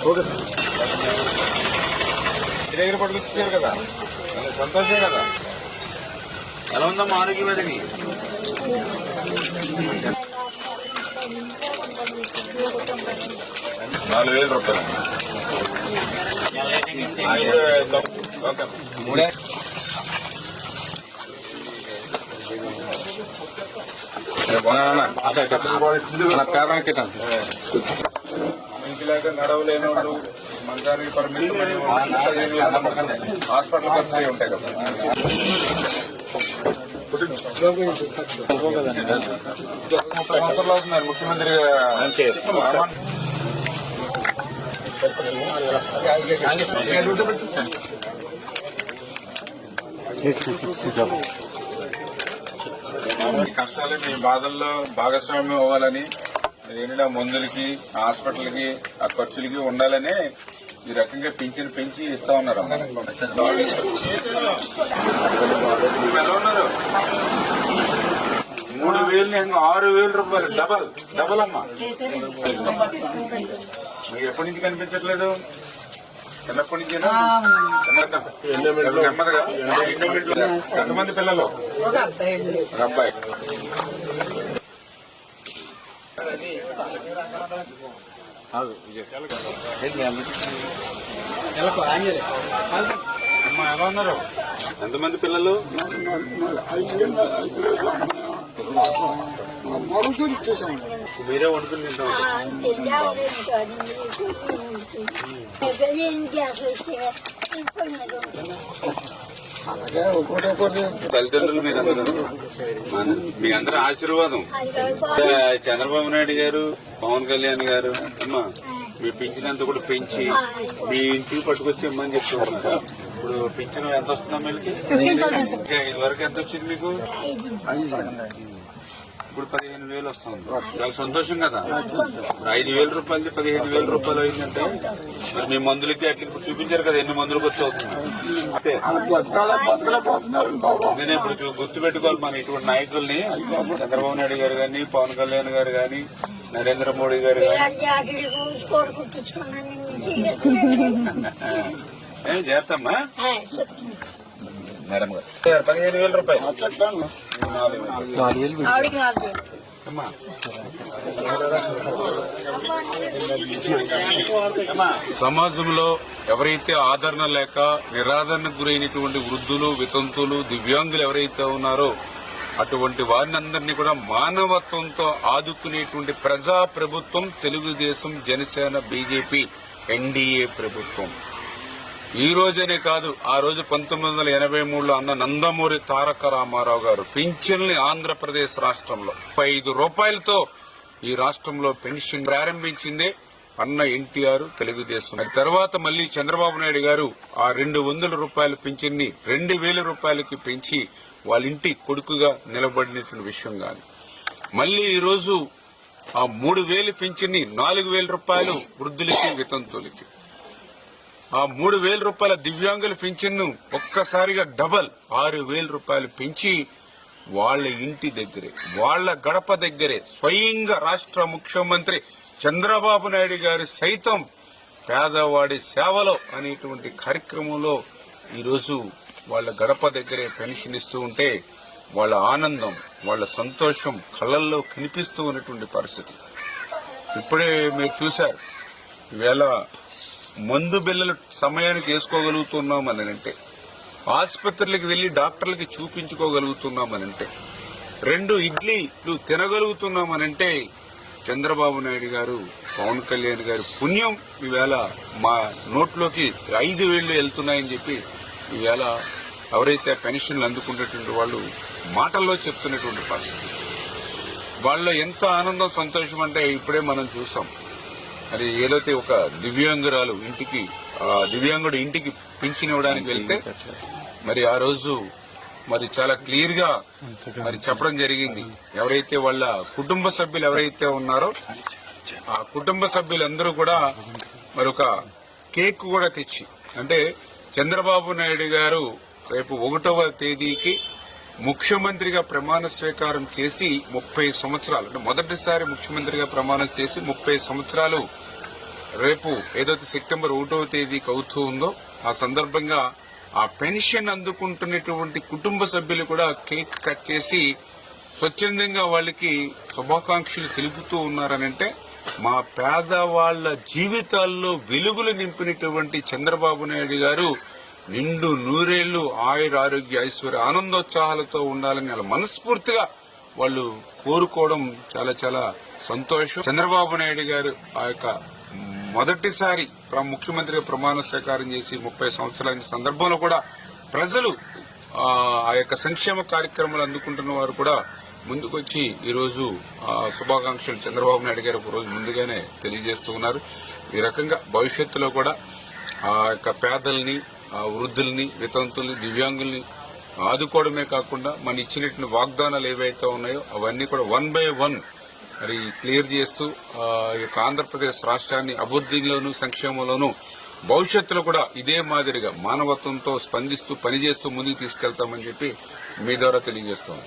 మీ దగ్గర పట్టుకొచ్చారు కదా సంతోషం కదా ఎలా ఉందమ్మా ఆరోగ్యం అదని నాలుగు వేల రూపాయలు ఐదు ఓకే మూడే నడవలేని నడవలేనోళ్ళు మంచానికి పరిమితమైన వాళ్ళు పదిహేను వేలు హాస్పిటల్ ఖర్చులు ఉంటాయి కదా. ముప్పై సంవత్సరాలు అవుతున్నారు ముఖ్యమంత్రి కష్టాలు మీ బాధల్లో భాగస్వామ్యం అవ్వాలని ఆ మందులకి ఆ హాస్పిటల్కి ఆ ఖర్చులకి ఉండాలని ఈ రకంగా పింఛన్ పెంచి ఇస్తా ఉన్నారు. ఎలా ఉన్నారు మూడు వేలు ఆరు వేల రూపాయలు డబల్ డబల్ అమ్మా. మీకు ఎప్పటి నుంచి కనిపించట్లేదు? చిన్నప్పటి నుంచి. నెమ్మదిగా? ఎంతమంది పిల్లలు? ఒక అబ్బాయి. అమ్మా ఎలా ఉన్నారు? ఎంతమంది పిల్లలు? మీరే వండుకుని తింటాం. తల్లిదండ్రులు మీరందరూ. మీ అందరూ ఆశీర్వాదం. చంద్రబాబు నాయుడు గారు పవన్ కళ్యాణ్ గారు అమ్మా మీ పెంచినంత కూడా పెంచి మీ ఇంటికి పట్టుకొచ్చి ఇమ్మని చెప్తున్నారు. ఇప్పుడు పింఛన్ ఎంత వస్తుందా మీకు ఇది వరకు ఎంత వచ్చింది మీకు? ఇప్పుడు పదిహేను వేలు వస్తుంది. చాలా సంతోషం కదా? ఇప్పుడు ఐదు వేల రూపాయలది పదిహేను వేల రూపాయలు అయిందంటే మరి మీ మందులకి అట్లా ఇప్పుడు చూపించారు కదా ఎన్ని మందులు వచ్చి అవుతుంది నేను ఇప్పుడు చూ- గుర్తు పెట్టుకోవాలి మన ఇటువంటి నాయకుల్ని. చంద్రబాబు నాయుడు గారు కానీ పవన్ కళ్యాణ్ గారు కానీ నరేంద్ర మోడీ గారు ఏం చేస్తామా మేడం గారు. పదిహేను వేల రూపాయలు. నాలుగు వేలు. అమ్మా. సమాజంలో ఎవరైతే ఆదరణ లేక నిరాదరణకు గురైనటువంటి వృద్ధులు వితంతులు దివ్యాంగులు ఎవరైతే ఉన్నారో అటువంటి వారిని అందరినీ కూడా మానవత్వంతో ఆదుకునేటువంటి ప్రజా ప్రభుత్వం తెలుగుదేశం జనసేన బీజేపీ ఎన్డీఏ ప్రభుత్వం. ఈ రోజనే కాదు ఆ రోజు పంతొమ్మిది వందల ఎనభై మూడులో అన్న నందమూరి తారక రామారావు గారు పింఛన్లు ఆంధ్రప్రదేశ్ రాష్ట్రంలో ముప్పై ఐదు రూపాయలతో ఈ రాష్ట్రంలో పెన్షన్ ప్రారంభించిందే అన్న ఎన్టీఆర్ తెలుగుదేశం. తర్వాత మళ్ళీ చంద్రబాబు నాయుడు గారు ఆ రెండు వందల రూపాయల పింఛన్ని రెండు వేల రూపాయలకి పెంచి వాళ్ళ ఇంటి కొడుకుగా నిలబడినటువంటి విషయం కానీ మళ్ళీ ఈరోజు ఆ మూడు వేలు పింఛన్ని నాలుగు వేల రూపాయలు వృద్ధులకి వితంతులకి ఆ మూడు వేల రూపాయల దివ్యాంగుల పింఛన్ను ఒక్కసారిగా డబల్ ఆరు వేల రూపాయలు పెంచి వాళ్ళ ఇంటి దగ్గరే వాళ్ళ గడప దగ్గరే స్వయంగా రాష్ట్ర ముఖ్యమంత్రి చంద్రబాబు నాయుడు గారు సైతం పేదవాడి సేవలో అనేటువంటి కార్యక్రమంలో ఈరోజు వాళ్ళ గడప దగ్గరే పెన్షన్ ఇస్తూ ఉంటే వాళ్ళ ఆనందం వాళ్ళ సంతోషం కళ్ళల్లో కనిపిస్తూ ఉన్నటువంటి పరిస్థితి. ఇప్పుడే మీరు చూశారు. ఈవేళ మందు బిల్లలు సమయానికి వేసుకోగలుగుతున్నామని అంటే ఆసుపత్రులకు వెళ్ళి డాక్టర్లకి చూపించుకోగలుగుతున్నామని అంటే రెండు ఇడ్లీలు తినగలుగుతున్నాం అంటే చంద్రబాబు నాయుడు గారు పవన్ కళ్యాణ్ గారి పుణ్యం. ఈవేళ మా నోట్లోకి ఐదు వేళ్ళు వెళ్తున్నాయని చెప్పి ఈవేళ ఎవరైతే పెన్షన్లు అందుకున్నటువంటి వాళ్ళు మాటల్లో చెప్తున్నటువంటి పరిస్థితి. వాళ్ళ ఎంత ఆనందం సంతోషం అంటే ఇప్పుడే మనం చూసాం. మరి ఏదైతే ఒక దివ్యాంగురాలు ఇంటికి ఆ దివ్యాంగుడు ఇంటికి పింఛన్ ఇవ్వడానికి వెళ్తే మరి ఆ రోజు మరి చాలా క్లియర్గా మరి చెప్పడం జరిగింది. ఎవరైతే వాళ్ళ కుటుంబ సభ్యులు ఎవరైతే ఉన్నారో ఆ కుటుంబ సభ్యులందరూ కూడా మరి ఒక కేక్ కూడా తెచ్చి అంటే చంద్రబాబు నాయుడు గారు రేపు ఒకటవ తేదీకి ముఖ్యమంత్రిగా ప్రమాణ స్వీకారం చేసి ముప్పై సంవత్సరాలు అంటే మొదటిసారి ముఖ్యమంత్రిగా ప్రమాణం చేసి ముప్పై సంవత్సరాలు రేపు ఏదైతే సెప్టెంబర్ ఒకటవ తేదీకి అవుతూ ఉందో ఆ సందర్భంగా ఆ పెన్షన్ అందుకుంటున్నటువంటి కుటుంబ సభ్యులు కూడా కేక్ కట్ చేసి స్వచ్ఛందంగా వాళ్ళకి శుభాకాంక్షలు తెలుపుతూ ఉన్నారనంటే మా పేదవాళ్ళ జీవితాల్లో వెలుగులు నింపినటువంటి చంద్రబాబు నాయుడు గారు నిండు నూరేళ్ళు ఆయుర ఆరోగ్య ఐశ్వర్య ఆనందోత్సాహాలతో ఉండాలని అలా మనస్ఫూర్తిగా వాళ్ళు కోరుకోవడం చాలా చాలా సంతోషం. చంద్రబాబు నాయుడు గారు ఆ యొక్క మొదటిసారి ప్ర- ముఖ్యమంత్రిగా ప్రమాణ స్వీకారం చేసి ముప్పై సంవత్సరాల సందర్భంలో కూడా ప్రజలు ఆ యొక్క సంక్షేమ కార్యక్రమాలు అందుకుంటున్న వారు కూడా ముందుకొచ్చి ఈరోజు శుభాకాంక్షలు చంద్రబాబు నాయుడు గారు ఒక రోజు ముందుగానే తెలియజేస్తూ ఉన్నారు. ఈ రకంగా భవిష్యత్తులో కూడా ఆ యొక్క పేదల్ని వృద్ధుల్ని వితంతుల్ని దివ్యాంగుల్ని ఆదుకోవడమే కాకుండా మన ఇచ్చినటువంటి వాగ్దానాలు ఏవైతే ఉన్నాయో అవన్నీ కూడా వన్ బై వన్ మరి క్లియర్ చేస్తూ ఈ యొక్క ఆంధ్రప్రదేశ్ రాష్ట్రాన్ని అభివృద్ధిలోను సంక్షేమంలోను భవిష్యత్తులో కూడా ఇదే మాదిరిగా మానవత్వంతో స్పందిస్తూ పనిచేస్తూ ముందుకు తీసుకెళ్తామని చెప్పి మీ ద్వారా తెలియజేస్తాము